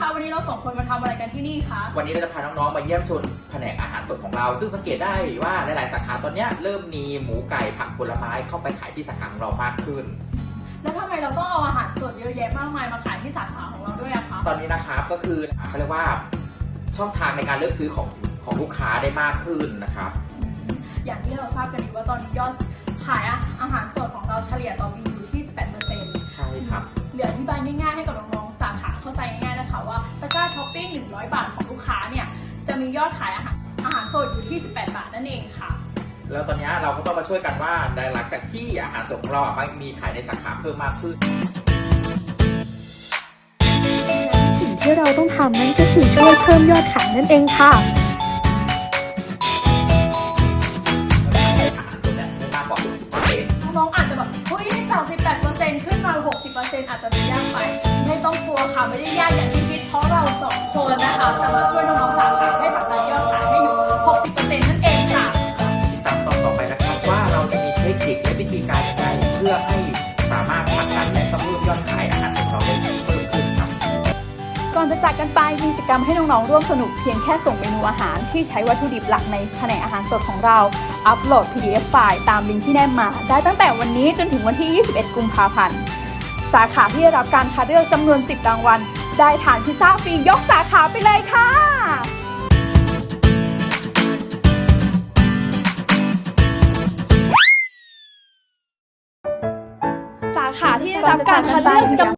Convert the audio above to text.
ครับพี่การคะวันนี้เราสองคนมาทำอะไรกันที่นี่คะวันนี้เราจะพาน้องๆ มาเยี่ยมชมแผนกอาหารสดของเรา ซึ่งสังเกตได้ว่าหลายๆ สาขาตอนเนี้ยเริ่มมีหมูไก่ผักผลไม้เข้าไปขายที่สาขาของเรามากขึ้น แล้วทำไมเราต้องเอาอาหารสดเยอะแยะมากมายมาขายที่สาขาของเราด้วยอะคะตอนนี้นะครับก็คือเขาเรียกว่าช่องทางในการเลือกซื้อของของลูกค้าได้มากขึ้นนะครับ อย่างที่เราทราบกันดีว่าตอนนี้ยอดขายอาหารสดของเราเฉลี่ยต่อปีอยู่ที่ 18%ใช่ครับ เหลืออธิบายง่ายๆให้กับน้องๆ 100 บาทของลูกค้าเนี่ยจะมียอดขายอาหารอาหารสดอยู่ที่ 18 บาทนั่นเองค่ะ แล้วตอนนี้เราก็ต้องมาช่วยกันว่าในหลังจากที่อาหารสดของเราอะมันมีขายในสาขาเพิ่มมากขึ้น สิ่งที่เราต้องทำนั่นก็คือช่วยเพิ่มยอดขายนั่นเองค่ะอาหารสดเนี่ยได้มากกว่า60%น้องๆอาจจะแบบเฮ้ยจาก18%ขึ้นมา 60%อาจจะดูยากไป ไม่ต้องกลัวค่ะไม่ได้ยากอย่าง องคนนะคะ จะมาช่วยน้องๆสาขาให้ผลักดันยอดขายให้อยู่ 60%นั่นเองค่ะ ติดตามตอนต่อไปนะครับว่าเราจะมีเทคนิคและวิธีการยังไงเพื่อให้สามารถผลักดันและก็เพิ่มยอดขายอาหารสดของเราได้เพิ่มขึ้นครับ ก่อนจะจากกันไปมีกิจกรรมให้น้องๆร่วมสนุกเพียงแค่ส่งเมนูอาหารที่ใช้วัตถุดิบหลักในแผนกอาหารสดของเรา อัปโหลด PDF ไฟล์ตามลิงก์ที่แนบมา ได้ตั้งแต่วันนี้จนถึงวันที่ 21 กุมภาพันธ์ สาขาที่ได้รับการคัดเลือกจำนวน 10 รางวัล ได้ทานพิซซ่าฟรียกสาขาไปเลยค่ะ สาขาที่ได้รับการคัดเลือกจำ